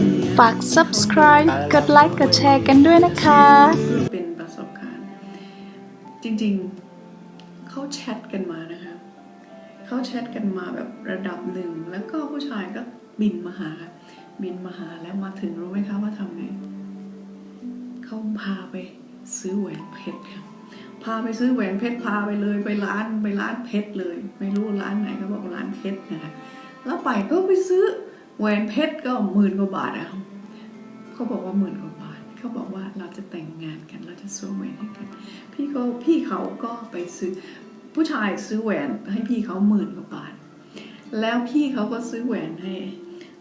นนี้ฝาก subscribe กดไลค์กดแชร์กันด้วยนะคะคือเป็นประสบการณ์ จริงๆเขาแชทกันมานะคะเขาแชทกันมาแบบระดับหนึ่ง แล้วก็ผู้ชายก็บินมาหา บินมาหาแล้วมาถึงรู้ไหมคะว่าทำไงเขาพาไปซื้อแหวนเพชรค่ะพาไปซื้อแหวนเพชรพาไปเลยไปร้านไปร้านเพชรเลย ไม่รู้ร้านไหนเขาบอกร้านเพชรนะคะแล้วไปก็ไปซื้อ แหวนเพชรก็หมื่นกว่าบาทอะเขาบอกว่าหมื่นกว่าบาท เขาบอกว่าเราจะแต่งงานกันเราจะสวมแหวนให้กัน พี่เขาพี่เขาก็ไปซื้อผู้ชายซื้อแหวนให้พี่เขาหมื่นกว่าบาท แล้วพี่เขาก็ซื้อแหวนให้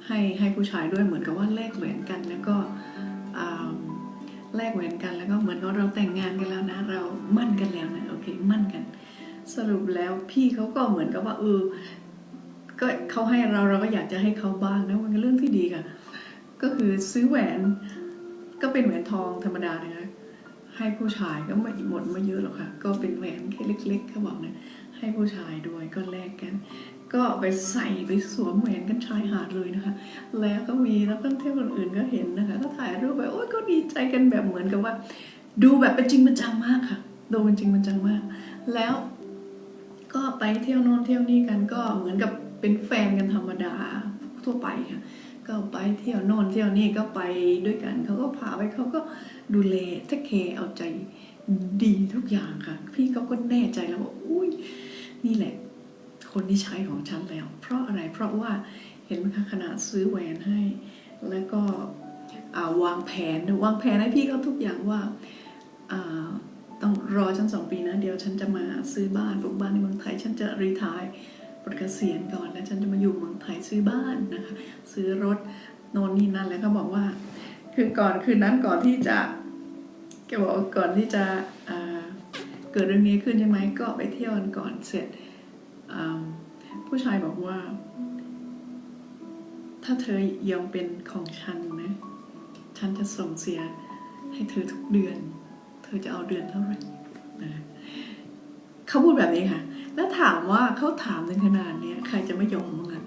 ให้ให้ผู้ชายด้วยเหมือนกับว่าแลกแหวนกันแล้วก็อ่าแลกแหวนกันแล้วก็เหมือนกับเราแต่งงานกันแล้วนะ เรามั่นกันแล้วนะโอเคมั่นกัน สรุปแล้วพี่เขาก็เหมือนกับว่าเออ ก็เขาให้เราเราก็อยากจะให้เขาบ้างนะมันเป็เรื่องที่ดีค่ะ ก็คือซื้อแหวนก็เป็นแหวนทองธรรมดานะคะให้ผู้ชายก็ไม่หมดไม่เยอะหรอกค่ะ ก็เป็นแหวนแค่เล็กๆเขาบอกนะให้ผู้ชายด้วยก็แลกกัน ก็ไปใส่ไปสวมแหวนกันชายหาดเลยนะคะ แล้วก็มีนักท่องเที่ยวคนอื่นก็เห็นนะคะ ก็ถ่ายรูปไปโอ้ยก็ดีใจกันแบบเหมือนกับว่า ดูแบบเป็นจริงเป็นจังมากค่ะดูเป็นจริงเป็นจังมาก แล้วก็ไปเที่ยวโน่นเที่ยวนี่กันก็เหมือนกับ เป็นแฟนกันธรรมดาทั่วไปค่ะก็ไปเที่ยวโน่นเที่ยวนี่ก็ไปด้วยกันเขาก็พาไปเขาก็ดูแลเทคเคเอาใจดีทุกอย่างค่ะ พี่เขาก็แน่ใจแล้วว่าอุ้ยนี่แหละ คนที่ใช้ของฉันแล้ว เพราะอะไรเพราะว่าเห็นไหมคะขนาดซื้อแหวนให้ แล้วก็วางแผนวางแผนให้พี่เขาทุกอย่างว่าอ่าต้องรอฉันสองปีนะ เดี๋ยวฉันจะมาซื้อบ้านปลูกบ้านในเมืองไทย ฉันจะรีทาย ปลดเกษียณก่อนแล้วฉันจะมาอยู่เมืองไทยซื้อบ้านนะคะ ซื้อรถโน่นนี่นั่นแล้วก็บอกว่า คือก่อนคืนนั้นก่อนที่จะแกบอกก่อนที่จะเกิดเรื่องนี้ขึ้นใช่ไหมก็ไปเที่ยวกันก่อนเสร็จผู้ชายบอกว่า ถ้าเธอยอมเป็นของฉันนะ ฉันจะส่งเสียให้เธอทุกเดือน เธอจะเอาเดือนเท่าไหร่นะเขาพูดแบบนี้ค่ะ แล้วถามว่าเขาถามในขนาดเนี้ย ใครจะไม่ยอมมั้งอะ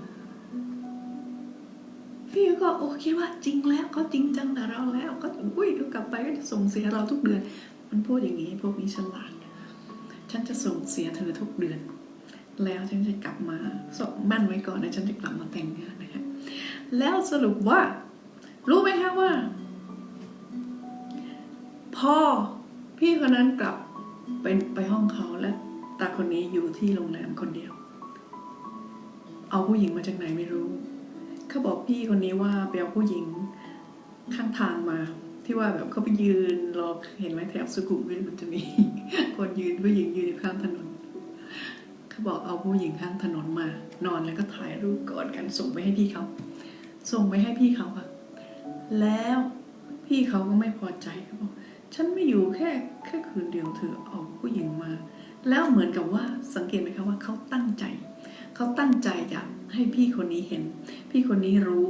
พี่ก็โอเคว่าจริงแล้วเขาจริงจังกับเราแล้ว ก็อุ้ยเดี๋ยวกลับไปก็จะส่งเสียเราทุกเดือน มันพูดอย่างนี้พวกนี้ฉลาดฉันจะส่งเสียเธอทุกเดือน แล้วฉันจะกลับมาสอบมั่นไว้ก่อนนะฉันจะกลับมาแต่งงานนะคะแล้วสรุปว่า รู้ไหมคะว่า พ่อพี่คนนั้นกลับไปไปห้องเขาและ ตาคนนี้อยู่ที่โรงแรมคนเดียว เอาผู้หญิงมาจากไหนไม่รู้ เขาบอกพี่คนนี้ว่าไปเอาผู้หญิงข้างทางมา ที่ว่าแบบเขาไปยืนรอเห็นไหมแถบสุขุมวิทมันจะมี คนยืนผู้หญิงยืนอยู่ข้างถนน เขาบอกเอาผู้หญิงข้างถนนมา นอนแล้วก็ถ่ายรูปกอดกันส่งไปให้พี่เขา ส่งไปให้พี่เขาค่ะ แล้วพี่เขาก็ไม่พอใจเขาบอกฉันไม่อยู่แค่แค่คืนเดียวเธอเอาผู้หญิงมา แล้วเหมือนกับว่าสังเกตไหมคะว่าเขาตั้งใจ เขาตั้งใจอยากให้พี่คนนี้เห็น พี่คนนี้รู้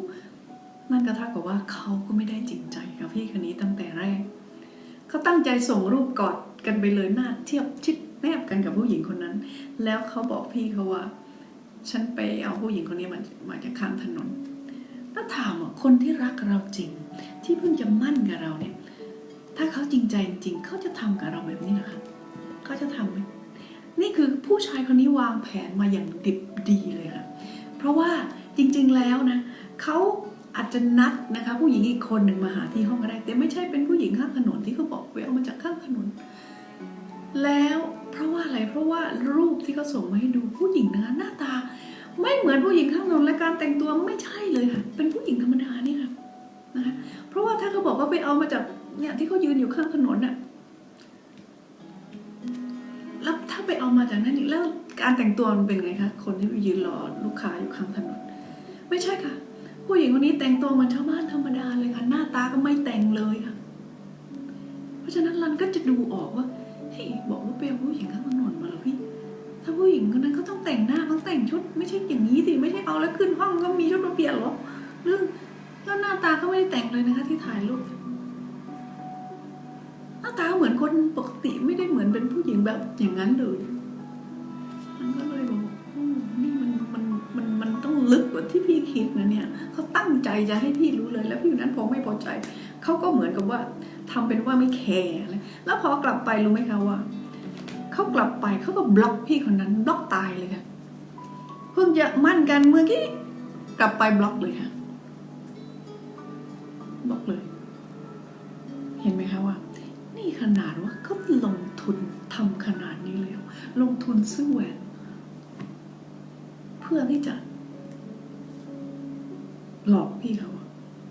นั่นก็เท่ากับว่าเขาก็ไม่ได้จริงใจกับพี่คนนี้ตั้งแต่แรก เขาตั้งใจส่งรูปกอดกันไปเลยหน้าเทียบชิดแนบกันกับผู้หญิงคนนั้น แล้วเขาบอกพี่เขาว่า ฉันไปเอาผู้หญิงคนนี้มามาจากข้างถนนถ้าถามว่าคนที่รักเราจริง ที่เพิ่งจะมั่นกับเราเนี่ย ถ้าเขาจริงใจจริงเขาจะทำกับเราแบบนี้นะคะเขาจะทำไหม นี่คือผู้ชายคนนี้วางแผนมาอย่างดิบดีเลยค่ะเพราะว่าจริงๆแล้วนะเขาอาจจะนัดนะคะผู้หญิงอีกคนหนึ่งมาหาที่ห้องก็ได้แต่ไม่ใช่เป็นผู้หญิงข้างถนนที่เขาบอกไปเอามาจากข้างถนน แล้วเพราะว่าอะไรเพราะว่ารูปที่เขาส่งมาให้ดูผู้หญิงนะคะหน้าตา ไม่เหมือนผู้หญิงข้างถนนและการแต่งตัวไม่ใช่เลยค่ะเป็นผู้หญิงธรรมดาเนี่ยค่ะนะคะเพราะว่าถ้าเขาบอกว่าไปเอามาจากเนี่ยที่เขายืนอยู่ข้างถนนน่ะ แล้วถ้าไปเอามาจากนั้นอีกแล้วการแต่งตัวมันเป็นไงคะคนที่ไปยืนรอลูกค้าอยู่ข้างถนนไม่ใช่ค่ะ ผู้หญิงคนนี้แต่งตัวเหมือนชาวบ้านธรรมดาเลยค่ะ หน้าตาก็ไม่แต่งเลยค่ะ เพราะฉะนั้นรันก็จะดูออกว่าเฮ้ยบอกว่าไปเอาผู้หญิงข้างถนนมาเหรอพี่ถ้าผู้หญิงคนนั้นเขาต้องแต่งหน้าต้องแต่งชุด ไม่ใช่อย่างนี้สิไม่ใช่เอาแล้วขึ้นห้องก็มีชุดมาเปลี่ยนหรอเรื่องแล้วหน้าตาก็ไม่ได้แต่งเลยนะคะ ที่ถ่ายรูป ตาเหมือนคนปกติไม่ได้เหมือนเป็นผู้หญิงแบบอย่างนั้นเลยมันก็เลยบอกนี่มันมันมันมันต้องลึกกว่าที่พี่คิดนะเนี่ยเขาตั้งใจจะให้พี่รู้เลย แล้วพี่คนนั้นพอไม่พอใจเขาก็เหมือนกับว่าทำเป็นว่าไม่แคร์เลยแล้วพอกลับไปรู้ไหมคะว่าเขากลับไปเขาก็บล็อกพี่คนนั้นบล็อกตายเลยค่ะเพิ่งจะมั่นกันเมื่อกี้กลับไปบล็อกเลยค่ะบล็อกเลย เห็นไหมคะว่า ขนาดว่าเขาลงทุนทำขนาดนี้แล้ว ลงทุนซื้อแหวน เพื่อที่จะ หลอกพี่เขา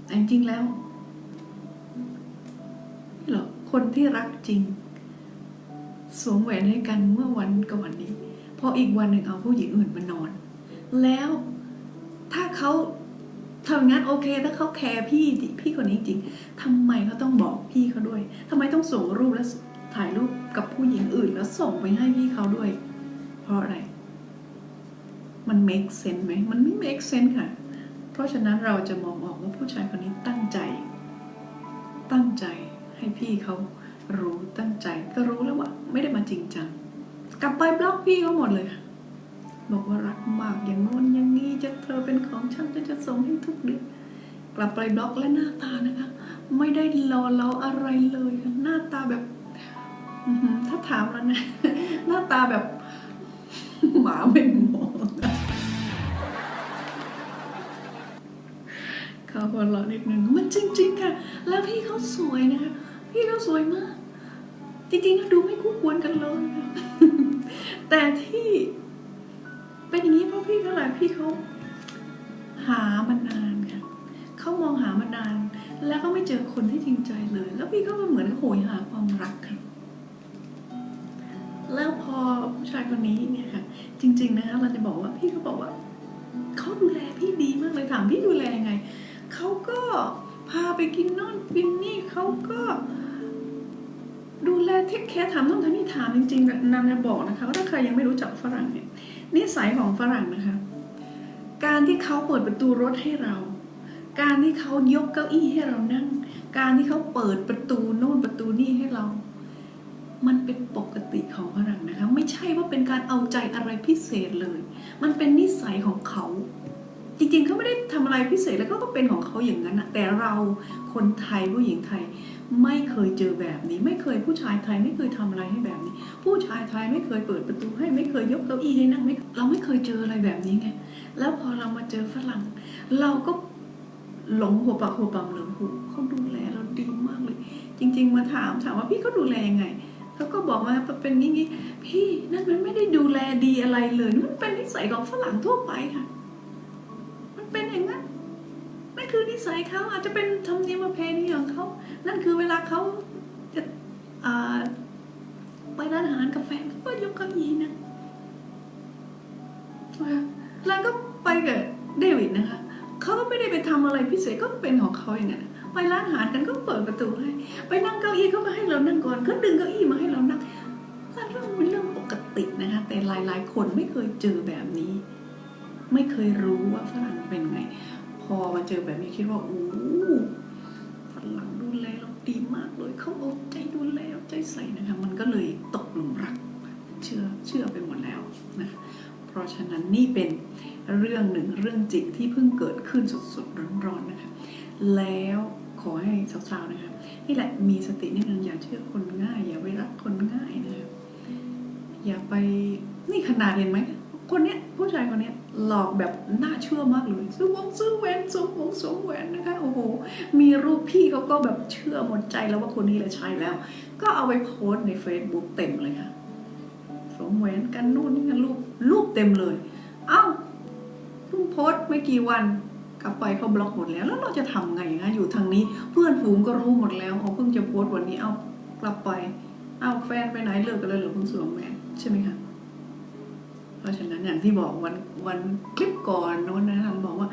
แต่จริงแล้วหรอกคนที่รักจริงสวมแหวนให้กันเมื่อวันกับวันนี้พออีกวันหนึ่งเอาผู้หญิงอื่นมานอน แล้วถ้าเขา ทำงั้นโอเค ถ้าเขาแคร์พี่ดิพี่คนนี้จริงทำไมเขาต้องบอกพี่เขาด้วยทำไมต้องส่งรูปแล้วถ่ายรูปกับผู้หญิงอื่น แล้วส่งไปให้พี่เขาด้วย เพราะอะไร มัน make sense ไหมมันไม่ make sense ค่ะ เพราะฉะนั้นเราจะมองออกว่าผู้ชายคนนี้ตั้งใจ ตั้งใจให้พี่เขารู้ตั้งใจ ก็รู้แล้วว่า ไม่ได้มาจริงจังกลับไปบล็อกพี่เขาหมดเลยค่ะ บอกว่ารักมากอย่างโน้นอย่างนี้จะเธอเป็นของฉันจะจะส่งให้ทุกเดือนกลับไปบล็อกและหน้าตานะคะ ไม่ได้รอเราอะไรเลย หน้าตาแบบถ้าถามแล้วนะหน้าตาแบบหมาเป็นหมอเขาคนเราะนิดนึงมันจริง ๆ ค่ะ แล้วพี่เขาสวยนะคะพี่เขาสวยมาก จริงๆดูไม่คู่ควรกันเลย แต่ที่ เป็นอย่างนี้เพราะพี่เขาหละพี่เขาหามานานค่ะเขามองหามานาน แล้วก็ไม่เจอคนที่จริงใจเลย แล้วพี่ก็เหมือนโหยหาความรักค่ะแล้วพอผู้ชายคนนี้เนี่ยค่ะ จริง ๆนะคะเราจะบอกว่าพี่เขาบอกว่าเขาดูแลพี่ดีมากเลยถามพี่ดูแลยังไงเขาก็พาไปกินน่นกินนี่เขาก็ดูแลเทคแคร์ถามต้องทำนี่ถามจริงๆนำจะบอกนะคะว่าถ้าใครยังไม่รู้จักฝรั่งเนี่ย นิสัยของฝรั่งนะคะ การที่เขาเปิดประตูรถให้เรา การที่เขายกเก้าอี้ให้เรานั่ง การที่เขาเปิดประตูโน่นประตูนี่ให้เรา มันเป็นปกติของฝรั่งนะคะ ไม่ใช่ว่าเป็นการเอาใจอะไรพิเศษเลย มันเป็นนิสัยของเขา จริงๆเขาไม่ได้ทำอะไรพิเศษแล้วก็เป็นของเขาอย่างนั้นนะแต่เราคนไทยผู้หญิงไทย ไม่เคยเจอแบบนี้ ไม่เคยผู้ชายไทยไม่เคยทำอะไรให้แบบนี้ ผู้ชายไทยไม่เคยเปิดประตูให้ไม่เคยยกเก้าอี้ให้นั่งไม่เราไม่เคยเจออะไรแบบนี้ไง แล้วพอเรามาเจอฝรั่ง เราก็หลงหัวปากหัวปั๊มหลงหูเขาดูแลเราดีมากเลย จริง ๆ มาถามถามว่าพี่เขาดูแลยังไงเขาก็บอกว่าเป็นอย่างนี้พี่นั่นมันไม่ได้ดูแลดีอะไรเลยมันเป็นนิสัยของฝรั่งทั่วไปค่ะ คือนิสัยเขาอาจจะเป็นธรรมเนียมประเพณีของเขานั่นคือเวลาเขาจะาไปร้านอาหารกาแฟนเขาก็ยกเก้าอี้นะแล้วก็ไปกับเดวิดนะคะเขาก็ไม่ได้ไปทำอะไรพิเศษก็เป็นของเขาอย่างนั้นไปร้านอาหารกันก็เปิดประตูให้ ไปนั่งเก้าอี้เขาก็ให้เรานั่งก่อนเขาดึงเก้าอี้มาให้เรานั่งเรื่องเป็นเรื่องปกตินะคะแต่หลายๆ คนไม่เคยเจอแบบนี้ ไม่เคยรู้ว่าฝรั่งเป็นไง อมาเจอแบบนี้คิดว่าโอ้ฝรั่งดูแลเราดีมากเลยเขาเอาใจดูแลเอาใจใส่นะคะมันก็เลยตกหลุมรักเชื่อเชื่อไปหมดแล้วนะคะเพราะฉะนั้นนี่เป็นเรื่องหนึ่งเรื่องจริงที่เพิ่งเกิดขึ้นสดๆร้อนๆนะคะแล้วขอให้สาวๆนะคะนี่แหละมีสตินิดนึงอย่าเชื่อคนง่าย อย่าไปรักคนง่ายนะคะอย่าไปนี่ขนาดเห็นไหม คนเนี้ยผู้ชายคนเนี้ยหลอกแบบน่าเชื่อมากเลยซื้อวงซื้อแหวนสวมวงสวมแหวนนะคะโอ้โหมีรูปพี่เขาก็แบบเชื่อหมดใจแล้วว่าคนนี้แหละใช่แล้ว ก็เอาไปโพสใน Facebook เต็มเลยค่ะสวมแหวนกันนู่นนี่กันรูปรูปเต็มเลย เอ้าเพิ่งโพสไม่กี่วันกลับไปเขาบล็อกหมดแล้ว แล้วเราจะทำไงนะอยู่ทางนี้เพื่อนฝูงก็รู้หมดแล้วเขาเพิ่งจะโพสวันนี้เอากลับไปเอาแฟนไปไหนเลิกกันเลยเหรือเพิ่งสวมแหวนใช่ไหมคะ เพราะฉะนั้นอย่างที่บอกวันวันคลิปก่อนโน้นนะท่านบอกว่า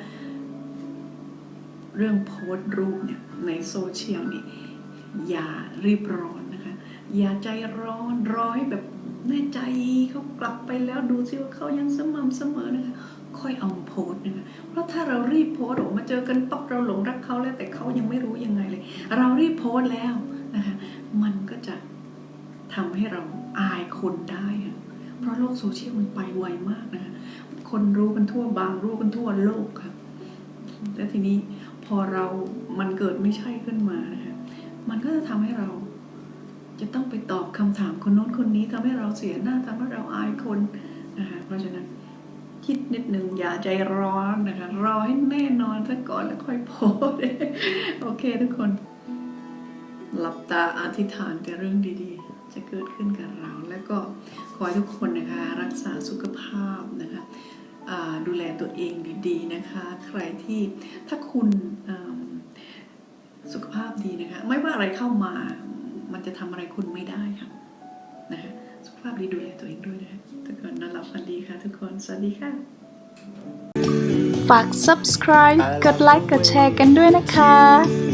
เรื่องโพสต์รูปเนี่ยในโซเชียลนี่อย่ารีบร้อนนะคะ อย่าใจร้อนรอให้แบบแน่ใจเขากลับไปแล้วดูซิว่าเขายังสม่ำเสมอนะคะค่อยเอามาโพสต์นะคะเพราะถ้าเรารีบโพสต์ออกมาเจอกันปั๊บเราหลงรักเขาแล้วแต่เขายังไม่รู้ยังไงเลย เรารีบโพสต์แล้วนะคะมันก็จะทำให้เราอายคนได้ค่ะ เพราะโลกโซเชียลมันไปไวมากนะคนรู้กันทั่วบางรู้กันทั่วโลกค่ะแต่ทีนี้พอเรามันเกิดไม่ใช่ขึ้นมานะคะมันก็จะทำให้เราจะต้องไปตอบคำถามคนโน้นคนนี้ทำให้เราเสียหน้าทำให้เราอายคนนะคะเพราะฉะนั้นคิดนิดนึงอย่าใจร้อนนะคะรอให้แน่นอนซะก่อนแล้วค่อยโพสโอเคทุกคน หลับตาอธิษฐานแต่เรื่องดีๆ จะเกิดขึ้นกับเรา แล้วก็ขอให้ทุกคนนะคะรักษาสุขภาพนะคะดูแลตัวเองดีๆนะคะ ใครที่ถ้าคุณสุขภาพดีนะคะ ไม่ว่าอะไรเข้ามามันจะทำอะไรคุณไม่ได้ค่ะนะคะสุขภาพดีดูแลตัวเองด้วยนะคะทุกคนนอนหลับฝันดีค่ะทุกคน สวัสดีค่ะ ฝาก subscribe กดไลค์กดแชร์กันด้วยนะคะ